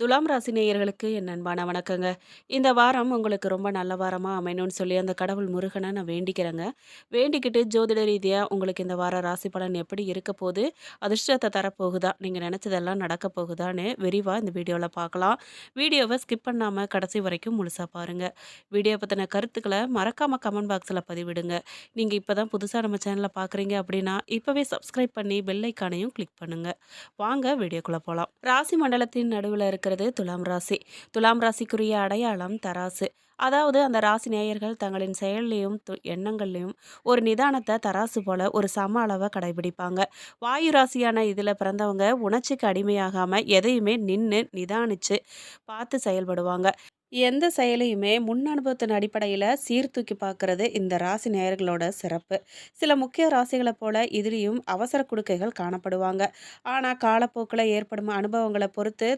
துலாம் ராசி நேயர்களுக்கு என் அன்பான வணக்கங்க. இந்த வாரம் உங்களுக்கு ரொம்ப நல்ல வாரமாக அமையணும்னு சொல்லி அந்த கடவுள் முருகனை நான் வேண்டிக்கிறேங்க. வேண்டிக்கிட்டு ஜோதிட ரீதியாக உங்களுக்கு இந்த வாரம் ராசி பலன் எப்படி இருக்க போகுது அதிர்ஷ்டத்தை தரப்போகுதா நீங்கள் நினச்சதெல்லாம் நடக்க போகுதான்னு விரிவாக இந்த வீடியோவில் பார்க்கலாம் வீடியோவை ஸ்கிப் பண்ணாமல் கடைசி வரைக்கும் முழுசாக பாருங்கள் வீடியோ பற்றின கருத்துக்களை மறக்காமல் கமெண்ட் பாக்ஸில் பதிவிடுங்க. நீங்கள் இப்போ தான் புதுசாக நம்ம சேனலை பார்க்குறீங்க அப்படின்னா இப்போவே சப்ஸ்கிரைப் பண்ணி பெல்லைக்கானையும் கிளிக் பண்ணுங்கள் வாங்க வீடியோக்குள்ளே போகலாம் ராசி மண்டலத்தின் நடுவில் இருக்க இருக்கிறது துலாம் ராசி. துலாம் ராசிக்குரிய அடையாளம் தராசு. அதாவது அந்த ராசி நேயர்கள் தங்களின் செயல்லையும் எண்ணங்கள்லையும் ஒரு நிதானத்தை தராசு போல ஒரு சம அளவை கடைபிடிப்பாங்க. வாயு ராசியான இதில் பிறந்தவங்க உணர்ச்சிக்கு அடிமையாகாமல் எதையுமே நின்று நிதானித்து பார்த்து செயல்படுவாங்க. எந்த செயலையுமே முன் அனுபவத்தின் அடிப்படையில் சீர்தூக்கி பார்க்கறது இந்த ராசி நேயர்களோட சிறப்பு. சில முக்கிய ராசிகளை போல இதுலேயும் அவசர குடுக்கைகள் காணப்படுவாங்க. ஆனால் காலப்போக்கில் ஏற்படும் அனுபவங்களை பொறுத்து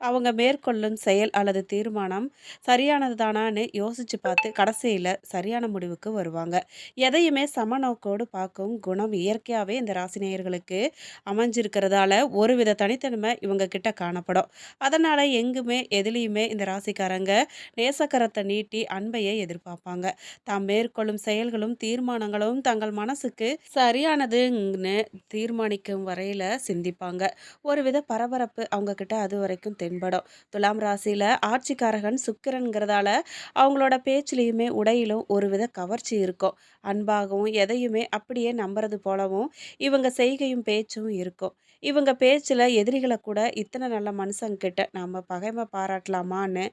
அவங்க மேற்கொள்ளும் செயல் அல்லது தீர்மானம் சரியானது தானான்னு யோசித்து பார்த்து கடைசியில் சரியான முடிவுக்கு வருவாங்க. எதையுமே சமநோக்கோடு பார்க்கும் குணம் இயற்கையாகவே இந்த ராசி நேயர்களுக்கு அமைஞ்சிருக்கிறதால ஒருவித தனித்தன்மை இவங்க கிட்ட காணப்படும். அதனால் எங்குமே எதுலேயுமே இந்த ராசிக்காரங்க நேசக்கரத்தை நீட்டி அன்பையை எதிர்பார்ப்பாங்க. தாம் மேற்கொள்ளும் செயல்களும் தீர்மானங்களும் தங்கள் மனசுக்கு சரியானதுன்னு தீர்மானிக்கும் வரையில சிந்திப்பாங்க. ஒருவித பரபரப்பு அவங்க கிட்ட அது வரைக்கும் தென்படும். துலாம் ராசியில ஆட்சிக்காரகன் சுக்கிரன்கிறதால அவங்களோட பேச்சிலையுமே உடையிலும் ஒருவித கவர்ச்சி இருக்கும். அன்பாகவும் எதையுமே அப்படியே நம்புறது போலவும் இவங்க செய்கையும் பேச்சும் இருக்கும். இவங்க பேச்சில் எதிரிகளை கூட இத்தனை நல்ல மனுஷங்கிட்ட நாம் பகைமை பாராட்டலாமான்னு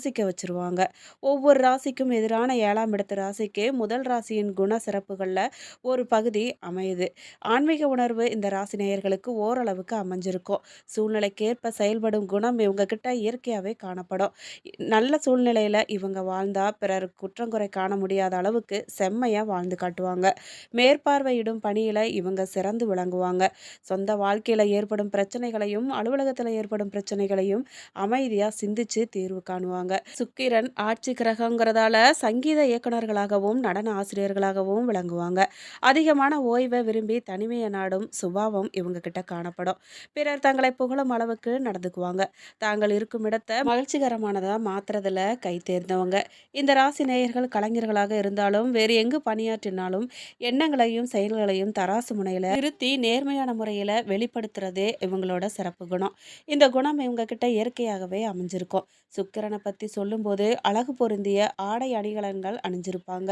யோசிக்க வச்சுருவாங்க. ஒவ்வொரு ராசிக்கும் எதிரான ஏழாம் இடத்து ராசிக்கு முதல் ராசியின் குண சிறப்புகளில் ஒரு பகுதி அமையுது. ஆன்மீக உணர்வு இந்த ராசி நேயர்களுக்கு ஓரளவுக்கு அமைஞ்சிருக்கும். சூழ்நிலைக்கேற்ப செயல்படும் குணம் இவங்க கிட்ட இயற்கையாகவே காணப்படும். நல்ல சூழ்நிலையில் இவங்க வாழ்ந்தால் பிறர் குற்றங்குறை காண முடியாத அளவுக்கு செம்மையாக வாழ்ந்து காட்டுவாங்க. மேற்பார்வையிடும் பணியில் இவங்க சிறந்து விளங்குவாங்க. சொந்த வாழ்க்கையில் ஏற்படும் பிரச்சனைகளையும் அலுவலகத்தில் ஏற்படும் பிரச்சனைகளையும் அமைதியாக சிந்திச்சு தீர்வு காணுவாங்க. சுக்கிரன் ஆட்சி கிரகங்கிறதால சங்கீத இயக்குநர்களாகவும் நடன ஆசிரியர்களாகவும் விளங்குவாங்க. அதிகமான ஓய்வை விரும்பி தனிமையை நாடும் சுபாவம் இவங்க கிட்ட காணப்படும். பிறர் தங்களை புகழும் அளவுக்கு நடந்துக்குவாங்க. தாங்கள் இருக்கும் இடத்தை மகிழ்ச்சிகரமானதாக மாத்துறதுல கை தேர்ந்தவங்க. இந்த ராசி நேயர்கள் கலைஞர்களாக இருந்தாலும் வேறு எங்கு பணியாற்றினாலும் எண்ணங்களையும் செயல்களையும் தராசு முனையில் திருத்தி நேர்மையான முறையில் வெளிப்படுத்துறதே இவங்களோட சிறப்பு குணம். இந்த குணம் இவங்க கிட்ட இயற்கையாகவே அமைஞ்சிருக்கும். சுக்கிரனை பற்றி பற்றி சொல்லும்போது அழகு பொருந்திய ஆடை அணிகலன்கள் அணிஞ்சிருப்பாங்க.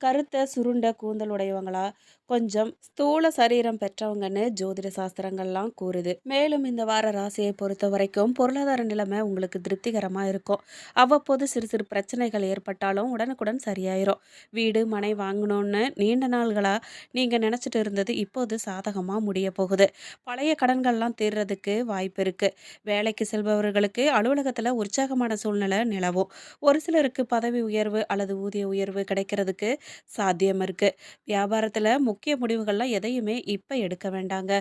கருத்த சுருண்ட கூந்தல் உடையவங்களா கொஞ்சம் ஸ்தூல சரீரம் பெற்றவங்கன்னு ஜோதிட சாஸ்திரங்கள்லாம் கூறுது. மேலும் இந்த வார ராசியை பொறுத்த வரைக்கும் பொருளாதார நிலைமை உங்களுக்கு திருப்திகரமாக இருக்கும். அவ்வப்போது சிறு சிறு பிரச்சனைகள் ஏற்பட்டாலும் உடனுக்குடன் சரியாயிரும். வீடு மனை வாங்கணும்னு நீண்ட நாள்களாக நீங்கள் நினச்சிட்டு இருந்தது இப்போது சாதகமாக முடிய போகுது. பழைய கடன்கள்லாம் தீர்றதுக்கு வாய்ப்பு இருக்குது வேலைக்கு செல்பவர்களுக்கு அலுவலகத்தில் உற்சாகமான சூழ்நிலை நிலவும். ஒரு சிலருக்கு பதவி உயர்வு அல்லது ஊதிய உயர்வு கிடைக்கிறதுக்கு சாத்தியம் இருக்குது வியாபாரத்தில் முக்கிய முடிவுகள்லாம் எதையுமே இப்போ எடுக்க வேண்டாங்க.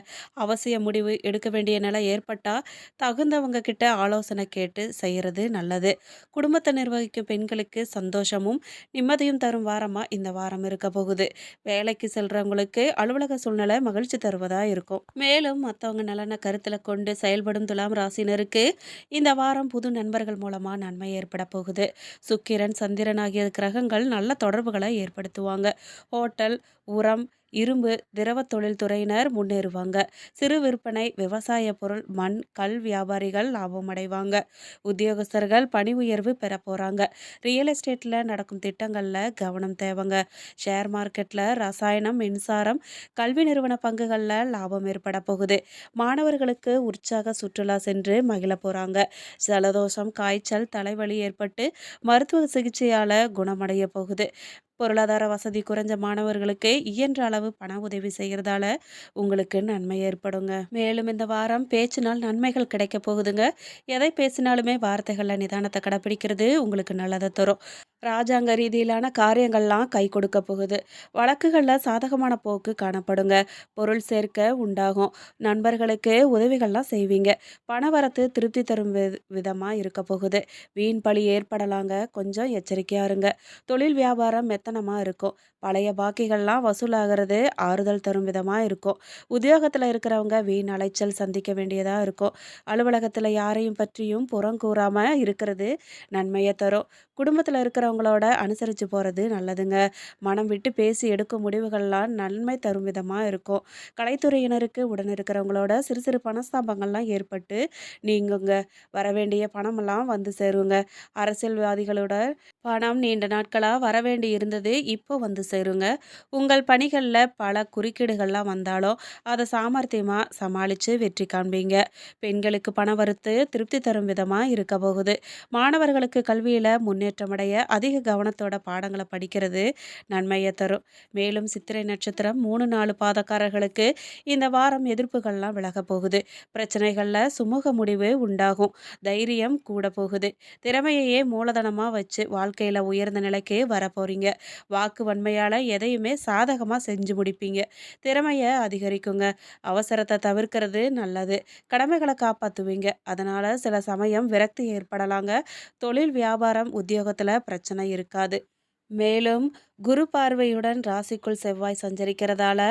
அவசிய முடிவு எடுக்க வேண்டிய நிலை ஏற்பட்டால் தகுந்தவங்க கிட்ட ஆலோசனை கேட்டு செய்கிறது நல்லது. குடும்பத்தை நிர்வகிக்கும் பெண்களுக்கு சந்தோஷமும் நிம்மதியும் தரும் வாரமாக இந்த வாரம் இருக்க போகுது. வேலைக்கு செல்கிறவங்களுக்கு அலுவலக சூழ்நிலை மகிழ்ச்சி தருவதாக இருக்கும். மேலும் மற்றவங்க நலனை கருத்தில் கொண்டு செயல்படும் துலாம் ராசினருக்கு இந்த வாரம் புது நண்பர்கள் மூலமாக நன்மை ஏற்பட போகுது. சுக்கிரன் சந்திரன் ஆகிய கிரகங்கள் நல்ல தொடர்புகளை ஏற்படுத்துவாங்க. ஹோட்டல் உரம் இரும்பு திரவ தொழில்துறையினர் முன்னேறுவாங்க. சிறு விற்பனை விவசாய பொருள் மண் கல் வியாபாரிகள் லாபம் அடைவாங்க உத்தியோகஸ்தர்கள் பணி உயர்வு பெற போகிறாங்க ரியல் எஸ்டேட்டில் நடக்கும் திட்டங்களில் கவனம் தேவைங்க. ஷேர் மார்க்கெட்டில் ரசாயனம் மின்சாரம் கல்வி நிறுவன பங்குகளில் லாபம் ஏற்பட போகுது. மாணவர்களுக்கு உற்சாக சுற்றுலா சென்று மகிழ போகிறாங்க ஜலதோஷம் காய்ச்சல் தலைவலி ஏற்பட்டு மருத்துவ சிகிச்சையால் குணமடைய போகுது. பொருளாதார வசதி குறைஞ்ச மாணவர்களுக்கு இயன்ற அளவு பண உதவி செய்கிறதால உங்களுக்கு நன்மை ஏற்படுங்க. மேலும் இந்த வாரம் பேச்சினால் நன்மைகள் கிடைக்க போகுதுங்க. எதை பேசினாலுமே வார்த்தைகளில் நிதானத்தை கடைப்பிடிக்கிறது உங்களுக்கு நல்லதை தரும். ராஜாங்க ரீதியிலான காரியங்கள்லாம் கை கொடுக்க போகுது. வழக்குகளில் சாதகமான போக்கு காணப்படுங்க. பொருள் சேர்க்க உண்டாகும். நண்பர்களுக்கு உதவிகள்லாம் செய்வீங்க. பணவரத்து திருப்தி தரும் விதமாக இருக்க போகுது. வீண் பழி ஏற்படலாங்க. கொஞ்சம் எச்சரிக்கையாக இருங்க. தொழில் வியாபாரம் மெத்தனமாக இருக்கும். பழைய பாக்கிகள்லாம் வசூலாகிறது ஆறுதல் தரும் விதமாக இருக்கும். உத்தியோகத்தில் இருக்கிறவங்க வீண் அலைச்சல் சந்திக்க வேண்டியதாக இருக்கும். அலுவலகத்தில் யாரையும் பற்றியும் புறம் கூறாமல் இருக்கிறது நன்மையை தரும். குடும்பத்தில் இருக்கிறவங்களோட அனுசரித்து போகிறது நல்லதுங்க. மனம் விட்டு பேசி எடுக்கும் முடிவுகள்லாம் நன்மை தரும் விதமாக இருக்கும். கலைத்துறையினருக்கு உடன் இருக்கிறவங்களோட சிறு சிறு பணஸ்தாபங்கள்லாம் ஏற்பட்டு நீங்குங்க. வரவேண்டிய பணமெல்லாம் வந்து சேருங்க. அரசியல்வாதிகளோட பணம் நீண்ட நாட்களாக வரவேண்டி இருந்தது இப்போ வந்து சேருங்க. உங்கள் பணிகளில் பல குறுக்கீடுகள்லாம் வந்தாலும் அதை சாமர்த்தியமாக சமாளித்து வெற்றி காண்பீங்க. பெண்களுக்கு பண வரத்து திருப்தி தரும் விதமாக இருக்க போகுது. மாணவர்களுக்கு கல்வியில் முன்னேற்றமடைய அதிக கவனத்தோட பாடங்களை படிக்கிறது நன்மையை தரும். மேலும் சித்திரை நட்சத்திரம் மூணு நாலு பாதக்காரர்களுக்கு இந்த வாரம் எதிர்ப்புகள்லாம் விலக போகுது. பிரச்சனைகளில் சுமூக முடிவு உண்டாகும். தைரியம் கூட போகுது. திறமையையே மூலதனமாக வச்சு வாழ்க்கையில் உயர்ந்த நிலைக்கு வர போகிறீங்க வாக்கு வன்மையால் எதையுமே சாதகமாக செஞ்சு முடிப்பீங்க. திறமையை அதிகரிக்குங்க. அவசரத்தை தவிர்க்கிறது நல்லது. கடமைகளை காப்பாற்றுவீங்க அதனால் சில சமயம் விரக்தி ஏற்படலாங்க. தொழில் வியாபாரம் உத்தியோகத்தில் பிரச்சனை இருக்காது. மேலும் குரு பார்வையுடன் ராசிக்குள் செவ்வாய் சஞ்சரிக்கிறதால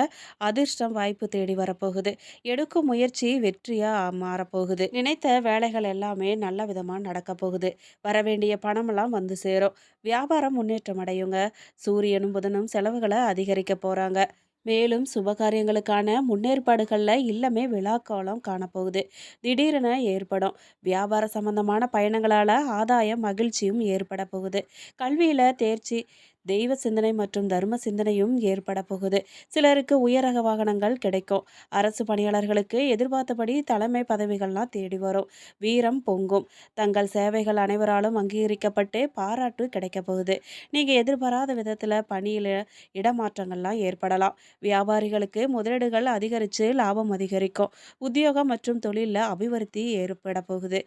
அதிர்ஷ்டம் வாய்ப்பு தேடி வரப்போகுது. எடுக்கும் முயற்சி வெற்றியாக மாறப்போகுது. நினைத்த வேலைகள் எல்லாமே நல்ல விதமாக நடக்க போகுது. வரவேண்டிய பணமெல்லாம் வந்து சேரும். வியாபாரம் முன்னேற்றம் அடையுங்க. சூரியனும் புதனும் செலவுகளை அதிகரிக்க போகிறாங்க மேலும் சுபகாரியங்களுக்கான முன்னேற்பாடுகளில் இல்லமே விழாக்காலம் காணப்போகுது. திடீரென ஏற்படும் வியாபார சம்பந்தமான பயணங்களால் ஆதாயம் மகிழ்ச்சியும் ஏற்பட போகுது. கல்வியில் தேர்ச்சி தெய்வ சிந்தனை மற்றும் தர்ம சிந்தனையும் ஏற்பட போகுது சிலருக்கு உயரக வாகனங்கள் கிடைக்கும். அரசு பணியாளர்களுக்கு எதிர்பார்த்தபடி தலைமை பதவிகள்லாம் தேடி வரும். வீரம் பொங்கும். தங்கள் சேவைகள் அனைவராலும் அங்கீகரிக்கப்பட்டு பாராட்டு கிடைக்க போகுது. நீங்கள் எதிர்பாராத விதத்தில் பணியில் இடமாற்றங்கள்லாம் ஏற்படலாம். வியாபாரிகளுக்கு முதலீடுகள் அதிகரித்து லாபம் அதிகரிக்கும். உத்தியோகம் மற்றும் தொழிலில் அபிவிருத்தி ஏற்பட போகுது.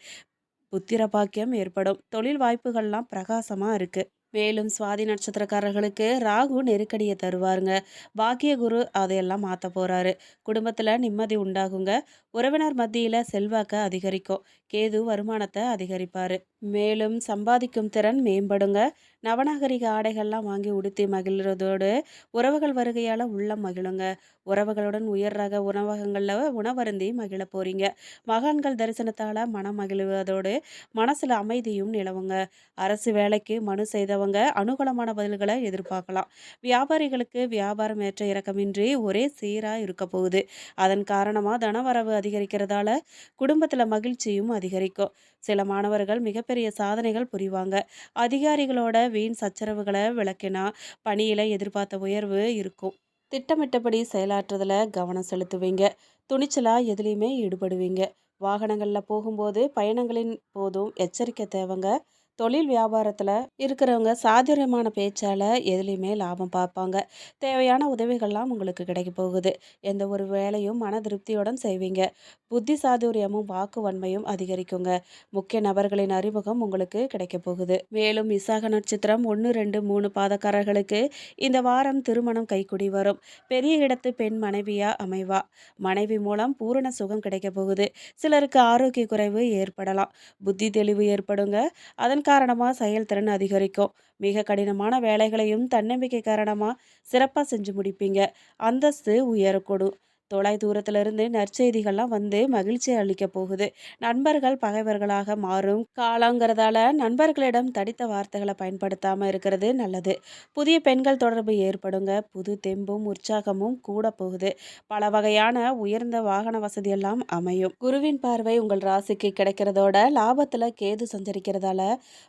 புத்திர பாக்கியம் ஏற்படும். தொழில் வாய்ப்புகள்லாம் பிரகாசமாக இருக்குது மேலும் சுவாதி நட்சத்திரக்காரர்களுக்கு ராகு நெருக்கடியை தருவாருங்க. பாக்கிய குரு அதையெல்லாம் மாற்ற போகிறாரு குடும்பத்தில் நிம்மதி உண்டாகுங்க. உறவினர் மத்தியில் செல்வாக்க அதிகரிக்கும். கேது வருமானத்தை அதிகரிப்பார். மேலும் சம்பாதிக்கும் திறன் மேம்படுங்க. நவநாகரிக ஆடைகள்லாம் வாங்கி உடுத்தி மகிழ்றதோடு உறவுகள் வருகையால் உள்ளம் மகிழுங்க. உறவுகளுடன் உயர் ரக உணவகங்களில் உணவருந்தி மகிழ போகிறீங்க மகான்கள் தரிசனத்தால் மனம் மகிழ்வதோடு மனசில் அமைதியும் நிலவுங்க. அரசு வேலைக்கு மனு செய்தவங்க அனுகூலமான பதில்களை எதிர்பார்க்கலாம். வியாபாரிகளுக்கு வியாபாரம் ஏற்ற இறக்கமின்றி ஒரே சீராக இருக்க போகுது. அதன் காரணமாக தனவரவு அதிகரிக்கிறதால குடும்பத்தில் மகிழ்ச்சியும் அதிகரிக்கும். சில மாணவர்கள் மிகப்பெரிய சாதனைகள் புரிவாங்க. அதிகாரிகளோட வீண் சச்சரவுகளை விளக்கினா பணியில் எதிர்பார்த்த உயர்வு இருக்கும். திட்டமிட்டபடி செயலாற்றுறதுல கவனம் செலுத்துவீங்க. துணிச்சலாக எதுலேயுமே ஈடுபடுவீங்க. வாகனங்களில் போகும்போது பயணங்களின் போதும் எச்சரிக்கை தேவைங்க. தொழில் வியாபாரத்தில் இருக்கிறவங்க சாதுரியமான பேச்சால் எதுலேயுமே லாபம் பார்ப்பாங்க. தேவையான உதவிகள்லாம் உங்களுக்கு கிடைக்க போகுது. எந்த ஒரு வேலையும் மன திருப்தியுடன் செய்வீங்க. புத்தி சாதுரியமும் வாக்கு வன்மையும் அதிகரிக்குங்க. முக்கிய நபர்களின் அறிமுகம் உங்களுக்கு கிடைக்க போகுது. மேலும் விசாக நட்சத்திரம் ஒன்று ரெண்டு மூணு பாதக்காரர்களுக்கு இந்த வாரம் திருமணம் கைக்குடி வரும். பெரிய இடத்து பெண் மனைவியா அமைவா? மனைவி மூலம் பூரண சுகம் கிடைக்க போகுது. சிலருக்கு ஆரோக்கிய குறைவு ஏற்படலாம். புத்தி தெளிவு ஏற்படுங்க. அதன் காரணமாக செயல்திறன் அதிகரிக்கும். மிக கடினமான வேலைகளையும் தன்னம்பிக்கை காரணமாக சிறப்பாக செஞ்சு முடிப்பீங்க. அந்தஸ்து உயரக்கூடும். தொலை தூரத்திலிருந்து நற்செய்திகள்லாம் வந்து மகிழ்ச்சி அளிக்க போகுது. நண்பர்கள் பகைவர்களாக மாறும். காலங்கிறதால நண்பர்களிடம் தடித்த வார்த்தைகளை பயன்படுத்தாமல் இருக்கிறது நல்லது. புதிய பெண்கள் தொடர்பு ஏற்படுங்க. புது தெம்பும் உற்சாகமும் கூட போகுது. பல வகையான உயர்ந்த வாகன வசதியெல்லாம் அமையும். குருவின் பார்வை உங்கள் ராசிக்கு கிடைக்கிறதோட லாபத்தில் கேது சஞ்சரிக்கிறதால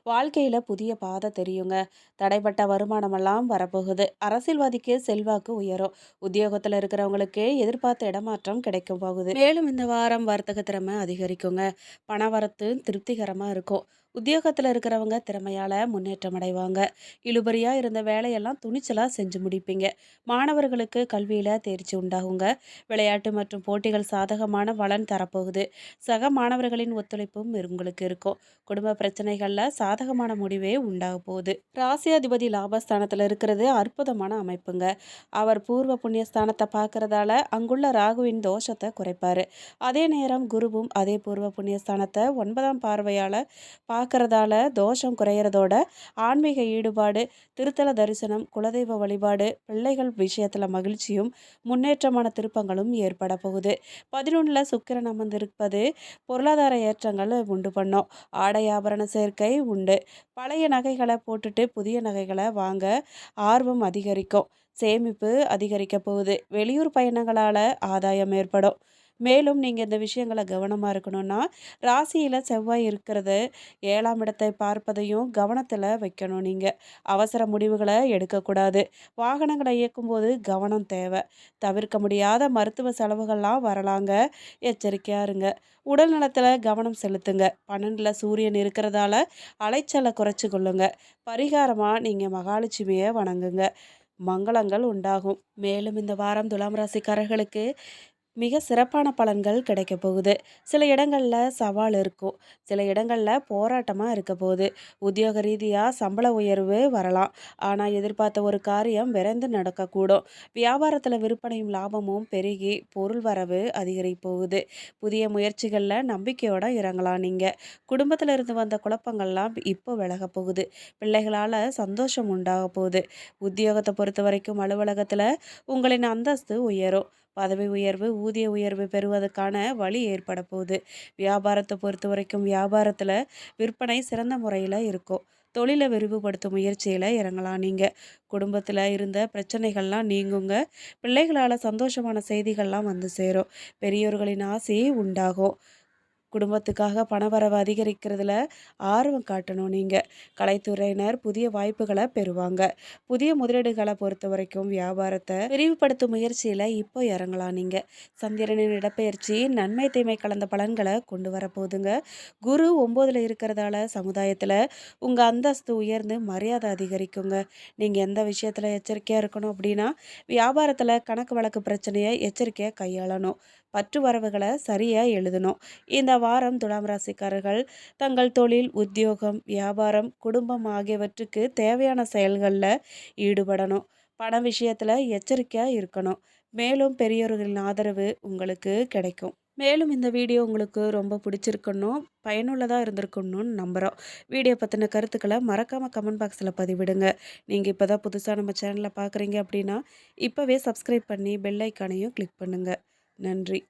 வாழ்க்கையில் புதிய பாதை தெரியுங்க. தடைப்பட்ட வருமானமெல்லாம் வரப்போகுது. அரசியல்வாதிக்கு செல்வாக்கு உயரும். உத்தியோகத்தில் இருக்கிறவங்களுக்கு எதிர்பார்த்து எதிர்பார்த்த இடமாற்றம் கிடைக்கும் போகுது. மேலும் இந்த வாரம் வர்த்தக திறமை அதிகரிக்குங்க. பண வரத்து திருப்திகரமாக இருக்கும். உத்தியோகத்தில் இருக்கிறவங்க திறமையால் முன்னேற்றம் அடைவாங்க. இழுபறியாக இருந்த வேலையெல்லாம் துணிச்சலாக செஞ்சு முடிப்பீங்க. மாணவர்களுக்கு கல்வியில் தேர்ச்சி உண்டாகுங்க. விளையாட்டு மற்றும் போட்டிகள் சாதகமான வளன் தரப்போகுது. சக மாணவர்களின் ஒத்துழைப்பும் உங்களுக்கு இருக்கும். குடும்ப பிரச்சனைகளில் சாதகமான முடிவே உண்டாக போகுது. ராசி அதிபதி லாபஸ்தானத்தில் இருக்கிறது அற்புதமான அமைப்புங்க. அவர் பூர்வ புண்ணியஸ்தானத்தை பார்க்கறதால அங்குள்ள ராகுவின் தோஷத்தை குறைப்பார். அதே நேரம் குருவும் அதே பூர்வ புண்ணியஸ்தானத்தை ஒன்பதாம் பார்வையால் பார்க்கறதால தோஷம் குறையிறதோட ஆன்மீக ஈடுபாடு திருத்தல தரிசனம் குலதெய்வ வழிபாடு பிள்ளைகள் விஷயத்தில் மகிழ்ச்சியும் முன்னேற்றமான திருப்பங்களும் ஏற்பட போகுது. பதினொன்றில் சுக்கிரன் அமர்ந்திருப்பது பொருளாதார ஏற்றங்கள் உண்டு பண்ணும். ஆடை ஆபரண சேர்க்கை உண்டு. பழைய நகைகளை போட்டுட்டு புதிய நகைகளை வாங்க ஆர்வம் அதிகரிக்கும். சேமிப்பு அதிகரிக்க போகுது. வெளியூர் பயணங்களால் ஆதாயம் ஏற்படும். மேலும் நீங்கள் இந்த விஷயங்களை கவனமாக இருக்கணும்னா ராசியில் செவ்வாய் இருக்கிறது ஏழாம் இடத்தை பார்ப்பதையும் கவனத்தில் வைக்கணும் நீங்கள் அவசர முடிவுகளை எடுக்கக்கூடாது. வாகனங்களை இயக்கும்போது கவனம் தேவை. தவிர்க்க முடியாத மருத்துவ செலவுகள்லாம் வரலாங்க. எச்சரிக்கையாக இருங்க. உடல் நலத்தில் கவனம் செலுத்துங்க. பன்னெண்டில் சூரியன் இருக்கிறதால அலைச்சலை குறைச்சி கொள்ளுங்க. பரிகாரமாக நீங்கள் மகாலட்சுமியை வணங்குங்க. மங்களங்கள் உண்டாகும். மேலும் இந்த வாரம் துலாம் ராசிக்காரர்களுக்கு மிக சிறப்பான பலன்கள் கிடைக்க போகுது. சில இடங்களில் சவால் இருக்கும். சில இடங்களில் போராட்டமாக இருக்க போகுது. உத்தியோக ரீதியாக சம்பள உயர்வு வரலாம். ஆனால் எதிர்பார்த்த ஒரு காரியம் விரைந்து நடக்கக்கூடும். வியாபாரத்தில் விற்பனையும் லாபமும் பெருகி பொருள் வரவு அதிகரிப்போகுது புதிய முயற்சிகளில் நம்பிக்கையோடு இறங்கலாம் நீங்கள் குடும்பத்தில் இருந்து வந்த குழப்பங்கள்லாம் இப்போ விலக போகுது. பிள்ளைகளால் சந்தோஷம் உண்டாக போகுது. உத்தியோகத்தை பொறுத்த வரைக்கும் அலுவலகத்தில் உங்களின் அந்தஸ்து உயரும். பதவி உயர்வு ஊதிய உயர்வு பெறுவதற்கான வழி ஏற்பட போகுது. வியாபாரத்தை பொறுத்த வரைக்கும் வியாபாரத்தில் விற்பனை சிறந்த முறையில் இருக்கும். தொழிலை விரிவுபடுத்தும் முயற்சியில் இறங்கலாம் நீங்கள் குடும்பத்தில் இருந்த பிரச்சனைகள்லாம் நீங்குங்க. பிள்ளைகளால் சந்தோஷமான செய்திகள்லாம் வந்து சேரும். பெரியோர்களின் ஆசையே உண்டாகும். குடும்பத்துக்காக பணவரவு அதிகரிக்கிறதுல ஆர்வம் காட்டணும் நீங்கள் கலைத்துறையினர் புதிய வாய்ப்புகளை பெறுவாங்க. புதிய முதலீடுகளை பொறுத்த வரைக்கும் வியாபாரத்தை விரிவுபடுத்தும் முயற்சியில் இப்போ இறங்கலாம் நீங்கள் சந்திரனின் இடப்பெயர்ச்சி நன்மை தீமை கலந்த பலன்களை கொண்டு வரப்போகுதுங்க குரு ஒம்போதில் இருக்கிறதால சமுதாயத்தில் உங்கள் அந்தஸ்து உயர்ந்து மரியாதை அதிகரிக்குங்க. நீங்கள் எந்த விஷயத்தில் எச்சரிக்கையாக இருக்கணும் அப்படின்னா வியாபாரத்தில் கணக்கு வழக்கு பிரச்சனையை எச்சரிக்கையாக கையாளணும். பற்று வரவுகளை சரியாக எழுதணும். இந்த வாரம் துலாம் ராசிக்காரர்கள் தங்கள் தொழில் உத்தியோகம் வியாபாரம் குடும்பம் ஆகியவற்றுக்கு தேவையான செயல்களில் ஈடுபடணும். பண விஷயத்தில் எச்சரிக்கையாக இருக்கணும். மேலும் பெரியோர்களின் ஆதரவு உங்களுக்கு கிடைக்கும். மேலும் இந்த வீடியோ உங்களுக்கு ரொம்ப பிடிச்சிருக்கணும் பயனுள்ளதாக இருந்திருக்கணும்னு நம்புகிறோம் வீடியோ பற்றின கருத்துக்களை மறக்காமல் கமெண்ட் பாக்ஸில் பதிவிடுங்க. நீங்கள் இப்போ தான் புதுசாக நம்ம சேனலில் பார்க்குறீங்க அப்படின்னா இப்போவே சப்ஸ்கிரைப் பண்ணி பெல் ஐக்கானையும் கிளிக் பண்ணுங்கள் நன்றி.